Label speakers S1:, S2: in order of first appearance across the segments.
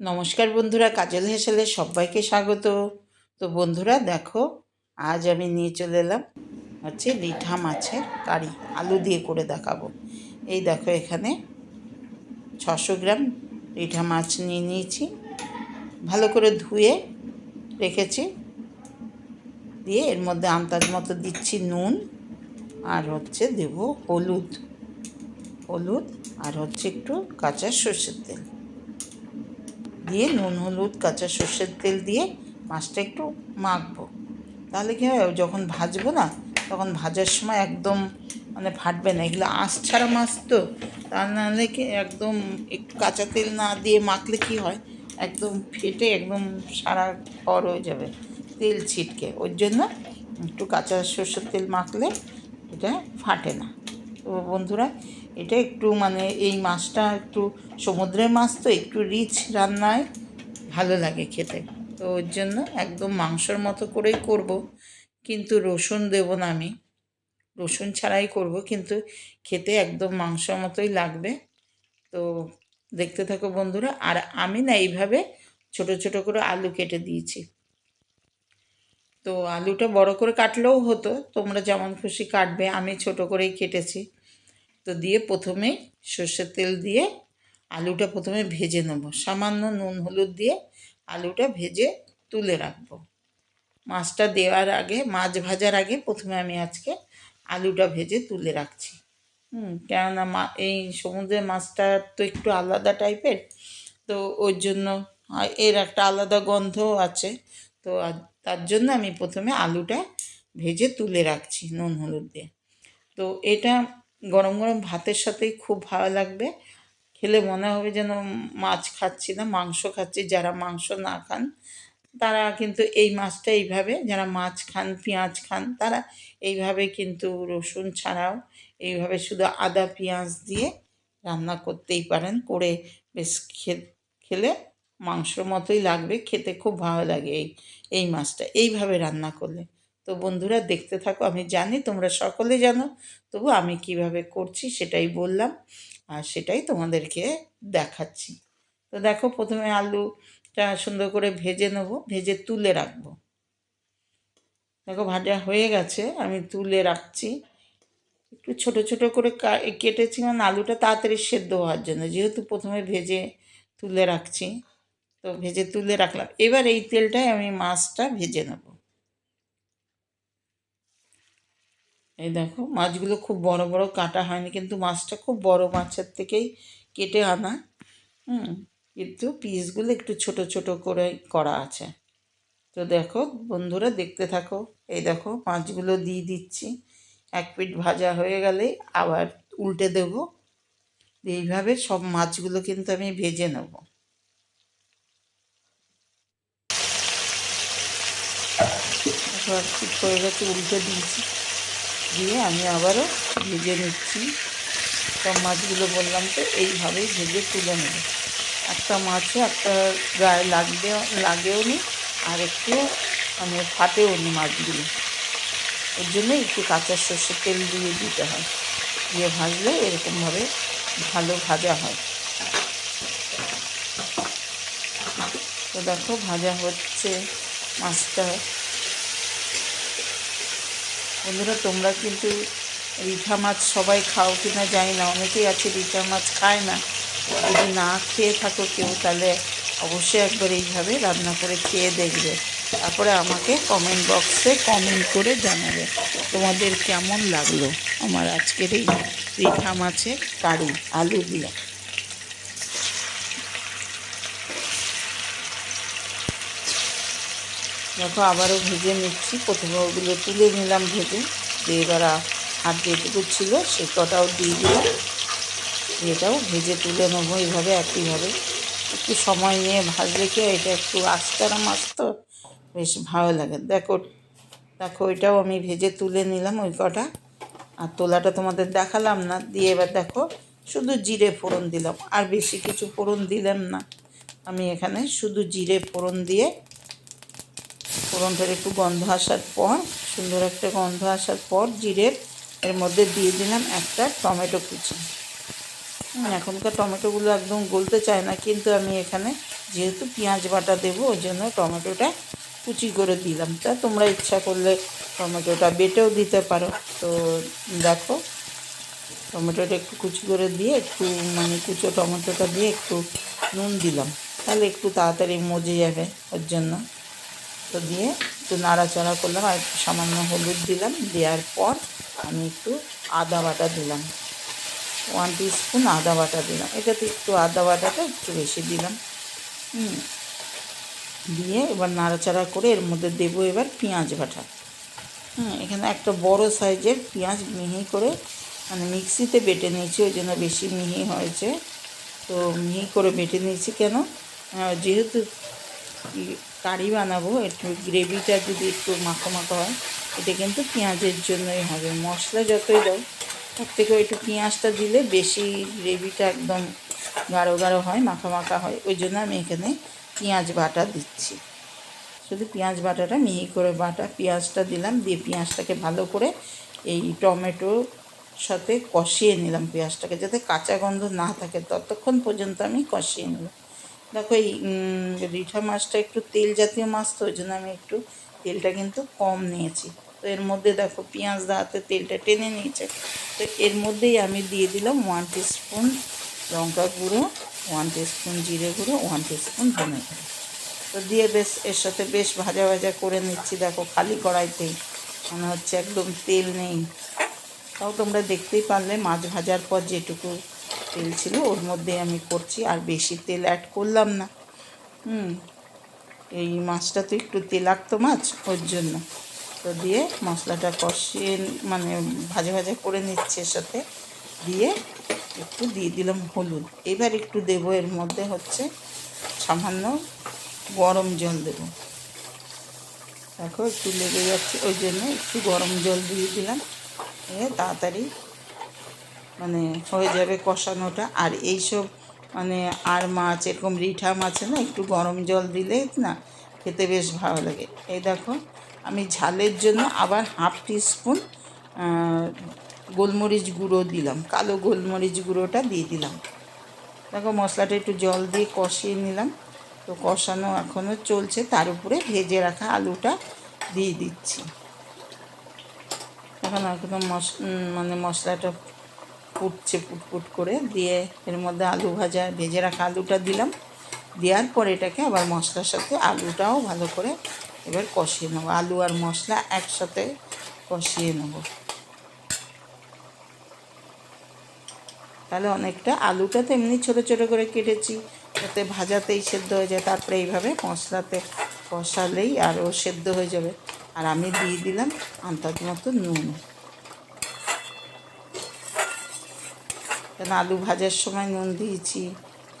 S1: নমস্কার বন্ধুরা, কাজল হেসেলে সবাইকে স্বাগত। তো বন্ধুরা, দেখো, আজ আমি নিয়ে চলে এলাম হচ্ছে রিঠা মাছের কারি, আলু দিয়ে করে দেখাবো। এই দেখো এখানে ছশো গ্রাম রিঠা মাছ নিয়ে নিয়েছি। ভালো করে ধুয়ে রেখেছি। দিয়ে এর মধ্যে আন্দাজ মতো দিচ্ছি নুন আর হচ্ছে দেব হলুদ। হলুদ আর হচ্ছে একটু কাঁচা সর্ষের তেল। দিয়ে নুন, হলুদ, কাঁচা সর্ষের তেল দিয়ে মাছটা একটু মাখবো। তাহলে কী হয়, যখন ভাজবো না, তখন ভাজার সময় একদম মানে ফাটবে না। এগুলো আঁশ ছাড়া মাছ তো, তা নাহলে কি একদম একটু কাঁচা তেল না দিয়ে মাখলে কি হয়, একদম ফেটে একদম সারা খড় হয়ে যাবে, তেল ছিটকে। ওর জন্য একটু কাঁচা সর্ষের তেল মাখলে এটা ফাটে না। তো বন্ধুরা এটা একটু মানে এই মাছটা একটু, সমুদ্রের মাছ তো একটু রিচ রান্নায় ভালো লাগে খেতে। তো ওর জন্য একদম মাংসর মতো করেই করব, কিন্তু রসুন দেব না আমি। রসুন ছাড়াই করব, কিন্তু খেতে একদম মাংসর মতোই লাগবে। তো দেখতে থাকো বন্ধুরা, আর আমি না এইভাবে ছোট ছোট করে আলু কেটে দিয়েছি। তো আলুটা বড় করে কাটলেও হতো, তোমরা যেমন খুশি কাটবে, আমি ছোট করেই কেটেছি। তো দিয়ে প্রথমে সর্ষের তেল দিয়ে আলুটা প্রথমে ভেজে নেব। সামান্য নুন হলুদ দিয়ে আলুটা ভেজে তুলে রাখব। মাছটা দেওয়ার আগে, মাছ ভাজার আগে প্রথমে আমি আজকে আলুটা ভেজে তুলে রাখছি। হুম, কেননা মা, এই সমুদ্রের মাছটা তো একটু আলাদা টাইপের, তো ওর জন্য এর একটা আলাদা গন্ধও আছে। তো তার জন্য আমি প্রথমে আলুটা ভেজে তুলে রাখছি নুন হলুদ দিয়ে। তো এটা গরম গরম ভাতের সাথেই খুব ভালো লাগবে। খেলে মনে হবে যেন মাছ খাচ্ছি না, মাংস খাচ্ছি, যারা মাংস না খান, তারা কিন্তু এই মাছটা এইভাবে, যারা মাছ খান, পেঁয়াজ খান, তারা এইভাবে কিন্তু রসুন ছাড়াও এইভাবে শুধু আদা, পেঁয়াজ দিয়ে রান্না করতেই পারেন। করে বেশ খেলে মাংসর মতোই লাগবে, খেতে খুব ভালো লাগে এই এই মাছটা। এইভাবে রান্না করলে। তো বন্ধুরা দেখতে থাকো, আমি জানি তোমরা সকলে জানো, তবু আমি কীভাবে করছি সেটাই বললাম আর সেটাই তোমাদেরকে দেখাচ্ছি। তো দেখো প্রথমে আলুটা সুন্দর করে ভেজে নেব, ভেজে তুলে রাখব। দেখো ভাজা হয়ে গেছে, আমি তুলে রাখছি। একটু ছোট ছোট করে কেটেছি মানে আলুটা তাড়াতাড়ি সেদ্ধ হওয়ার জন্য, যেহেতু প্রথমে ভেজে তুলে রাখছি, তো ভেজে তুলে রাখলাম। এবার এই তেলটায় আমি মাছটা ভেজে নেব। এই দেখো, মাছগুলো খুব বড় বড় কাটা হয়নি, কিন্তু মাছটা খুব বড় মাছের থেকেই কেটে আনা। হুম, কিন্তু পিসগুলো একটু ছোট ছোট করে করা আছে। তো দেখো, বন্ধুরা দেখতে থাকো। এই দেখো, মাছগুলো দিয়ে দিচ্ছি। এক পিঠ ভাজা হয়ে গেলে আবার উল্টে দেব। এইভাবে সব মাছগুলো কিন্তু আমি ভেজে নেব। হয়ে গেছে, উল্টে দিয়েছি। দিয়ে আমি আবারও ভেজে নিচ্ছি। সব মাছগুলো বললাম তো, এইভাবেই ভেজে তুলে নেব। একটা মাছও একটা গায়ে লাগবে, লাগেও নি, আর একটু মানে ফাটেও নি মাছগুলো। ওর জন্য একটু কাঁচা সর্ষের তেল দিয়ে দিতে হয়। দিয়ে ভাজলে এরকমভাবে ভালো ভাজা হয়। তো দেখো ভাজা হচ্ছে মাছটা। বন্ধুরা, তোমরা কিন্তু রিঠা মাছ সবাই খাও কি না জানি না, অনেকেই আছে রিঠা মাছ খায় না। যদি না খেয়ে থাকো কেউ, তাহলে অবশ্যই একবার এইভাবে রান্না করে খেয়ে দেখবে। তারপরে আমাকে কমেন্ট বক্সে কমেন্ট করে জানাবে, তোমাদের কেমন লাগল আমার আজকের এই রিঠা মাছের কারি আলু দিয়ে দেখো আবারও ভেজে নিচ্ছি। প্রথমে ওগুলো তুলে নিলাম ভেজে। দিয়ে এবার আর যেটুকু ছিল সে কটাও দিয়ে দিলাম। এটাও ভেজে তুলে নেব এইভাবে, একইভাবে। একটু সময় নিয়ে ভাজলে কি এটা একটু আস্তারা মাছ তো বেশ ভালো লাগে। দেখো দেখো, এটাও আমি ভেজে তুলে নিলাম ওই কটা। আর তোলাটা তোমাদের দেখালাম না, দিয়ে এবার দেখো, শুধু জিরে ফোড়ন দিলাম। আর বেশি কিছু ফোড়ন দিলাম না। আমি এখানে শুধু জিরে ফোড়ন দিয়ে ফোড়নটার একটু গন্ধ আসার পর সুন্দর একটা গন্ধ আসার পর জিরের এর মধ্যে দিয়ে দিলাম একটা টমেটো কুচি। এখনকার টমেটোগুলো একদম গলতে চায় না কিন্তু আমি এখানে যেহেতু পেঁয়াজ বাটা দেবো ওই জন্য টমেটোটা কুচি করে দিলাম। তা তোমরা ইচ্ছা করলে টমেটোটা বেটেও দিতে পারো। তো দেখো টমেটোটা একটু কুচি করে দিয়ে একটু মানে কুচো টমেটোটা দিয়ে একটু নুন দিলাম। তাহলে একটু তাড়াতাড়ি মজে যাবে ওর জন্য। তো দিয়ে একটু নাড়াচাড়া করলাম আর একটু সামান্য হলুদ দিলাম, দেওয়ার পর আমি একটু আদা বাটা দিলাম। ওয়ান স্পুন আদা বাটা দিলাম। এটাতে একটু আদা বাটাটা একটু বেশি দিলাম। হুম। দিয়ে এবার নাড়াচাড়া করে এর মধ্যে দেবো এবার পেঁয়াজ বাটা। হুম, এখানে একটা বড় সাইজের পেঁয়াজ মিহি করে মানে মিক্সিতে বেটে নিয়েছি, ওই জন্য বেশি মিহি হয়েছে। তো মিহি করে বেটে নিয়েছি কেন? যেহেতু কারি বানাবো, একটু গ্রেভিটা যদি একটু মাখো মাখো হয়, এটা কিন্তু পেঁয়াজের জন্যই হবে। মশলা যতই দাও, তার থেকেও একটু পেঁয়াজটা দিলে বেশি গ্রেভিটা একদম গাঢ় গাঢ় হয়, মাখা মাখা হয়। ওই জন্য আমি এখানে পেঁয়াজ বাটা দিচ্ছি। শুধু পেঁয়াজ বাটাটা মিহি করে বাটা। পেঁয়াজটা দিলাম, দিয়ে পেঁয়াজটাকে ভালো করে এই টমেটোর সাথে কষিয়ে নিলাম পেঁয়াজটাকে, যাতে কাঁচা গন্ধ না থাকে। ততক্ষণ পর্যন্ত আমি কষিয়ে নিলাম। দেখো এই রিঠা মাছটা একটু তেল জাতীয় মাছ তো, ওই জন্য আমি একটু তেলটা কিন্তু কম নিয়েছি। তো এর মধ্যে দেখো পেঁয়াজ দাঁড়াতে তেলটা টেনে নিয়েছে। তো এর মধ্যেই আমি দিয়ে দিলাম ওয়ান স্পুন লঙ্কা গুঁড়ো ওয়ান স্পুন জিরে গুঁড়ো ওয়ান স্পুন ধনে গুঁড়ো। তো দিয়ে বেশ, এর সাথে বেশ ভাজা ভাজা করে নিচ্ছি। দেখো খালি কড়াইতেই মনে হচ্ছে একদম তেল নেই। তাও তোমরা দেখতেই পারলে মাছ ভাজার পর যেটুকু তেল ছিল, ওর মধ্যে আমি করছি, আর বেশি তেল অ্যাড করলাম না। হুম, এই মাছটা তো একটু তেলাক্ত মাছ, ওর জন্য। তো দিয়ে মশলাটা কষিয়ে মানে ভাজা ভাজা করে নিচ্ছে সাথে। দিয়ে একটু দিয়ে দিলাম হলুদ। এবার একটু দেবো, এর মধ্যে হচ্ছে সামান্য গরম জল দেবো। দেখো, একটু লেগে যাচ্ছে, ওই জন্য একটু গরম জল দিয়ে দিলাম। এ তাড়াতাড়ি মানে হয়ে যাবে কষানোটা। আর এইসব মানে আর মাছ, এরকম রিঠা মাছে না, একটু গরম জল দিলে না খেতে বেশ ভালো লাগে। এই দেখো, আমি ঝালের জন্য আবার হাফ টিস্পুন গোলমরিচ গুঁড়ো দিলাম। কালো গোলমরিচ গুঁড়োটা দিয়ে দিলাম। দেখো, মশলাটা একটু জল দিয়ে কষিয়ে নিলাম। তো কষানো এখনও চলছে, তার উপরে ভেজে রাখা আলুটা দিয়ে দিচ্ছি। এখন একদম মশ মানে মশলাটা ফুটছে ফুটফুট করে দিয়ে এর মধ্যে আলু ভাজা, ভেজে রাখা আলুটা দিলাম। দেওয়ার পর এটাকে আবার মশলার সাথে আলুটাও ভালো করে এবার কষিয়ে নেব। আলু আর মশলা একসাথে কষিয়ে নেব। তাহলে অনেকটা আলুটা তো এমনি ছোটো ছোটো করে কেটেছি। যাতে ভাজাতেই সেদ্ধ হয়ে যায়। তারপরে এইভাবে মশলাতে কষালেই আরও সেদ্ধ হয়ে যাবে। আর আমি দিয়ে দিলাম আন্দাজ মতো নুন। কেন আলু ভাজার সময় নুন দিয়েছি,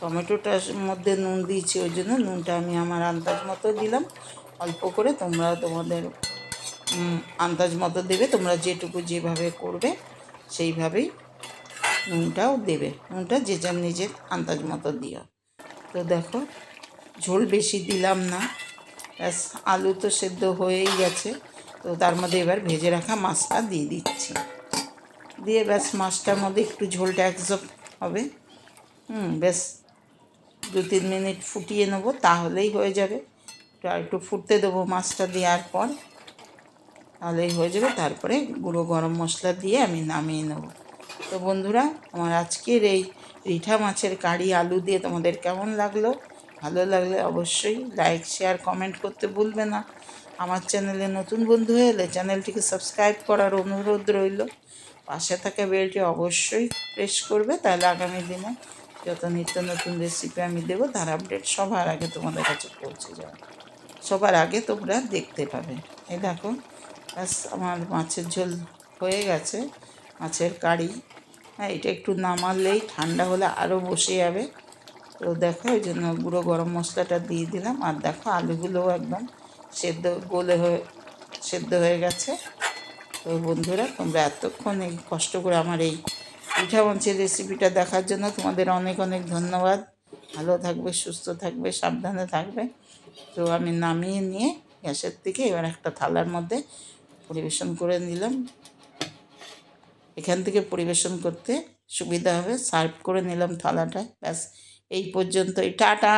S1: টমেটোটার মধ্যে নুন দিয়েছি, ওই জন্য নুনটা আমি আমার আন্দাজ মতো দিলাম। অল্প করে তোমরা তোমাদের আন্দাজ মতো দেবে, তোমরা যেটুকু যেভাবে করবে সেইভাবেই নুনটাও দেবে। নুনটা যে যার নিজের আন্দাজ মতো দিও। তো দেখো, ঝোল বেশি দিলাম না। ব্যাস, আলু তো সেদ্ধ হয়েই গেছে। তো তার মধ্যে এবার ভেজে রাখা মাছটা দিয়ে দিচ্ছি। দিয়ে ব্যাস মাছটার মধ্যে একটু ঝোলটা একজব হবে। হুম বেশ দু তিন মিনিট ফুটিয়ে নেব, তাহলেই হয়ে যাবে। আর একটু ফুটতে দেবো মাছটা দেওয়ার পর, তাহলেই হয়ে যাবে। তারপরে গুঁড়ো গরম মশলা দিয়ে আমি নামিয়ে নেব। তো বন্ধুরা, আমার আজকের এই রিঠা মাছের কারি আলু দিয়ে তোমাদের কেমন লাগল? ভালো লাগলে অবশ্যই লাইক শেয়ার কমেন্ট করতে ভুলবে না। আমার চ্যানেলে নতুন বন্ধু এলে চ্যানেলটিকে সাবস্ক্রাইব করার অনুরোধ রইল। পাশে থাকা বেলটি অবশ্যই প্রেস করবে, তাহলে আগামী দিনে যত নিত্য নতুন রেসিপি আমি দেবো, তার আপডেট সবার আগে তোমাদের কাছে পৌঁছে যাবে। সবার আগে তোমরা দেখতে পাবে। এই দেখো, ব্যাস আমার মাছের ঝোল হয়ে গেছে, মাছের কারি। হ্যাঁ এটা একটু নামালেই ঠান্ডা হলে আরও বসে যাবে। তো দেখো ওই জন্য গুঁড়ো গরম মশলাটা দিয়ে দিলাম। আর দেখো, আলুগুলোও একদম সেদ্ধ, গলে হয়ে, সেদ্ধ হয়ে গেছে। তো বন্ধুরা, তোমরা এতক্ষণ এই কষ্ট করে আমার এই পিঠা মাছের রেসিপিটা দেখার জন্য তোমাদের অনেক অনেক ধন্যবাদ। ভালো থাকবে, সুস্থ থাকবে, সাবধানে থাকবে। তো আমি নামিয়ে নিয়ে গ্যাসের থেকে এবার একটা থালার মধ্যে পরিবেশন করে নিলাম। এখান থেকে পরিবেশন করতে সুবিধা হবে। সার্ভ করে নিলাম থালাটায় ব্যাস, এই পর্যন্তই। টাটা!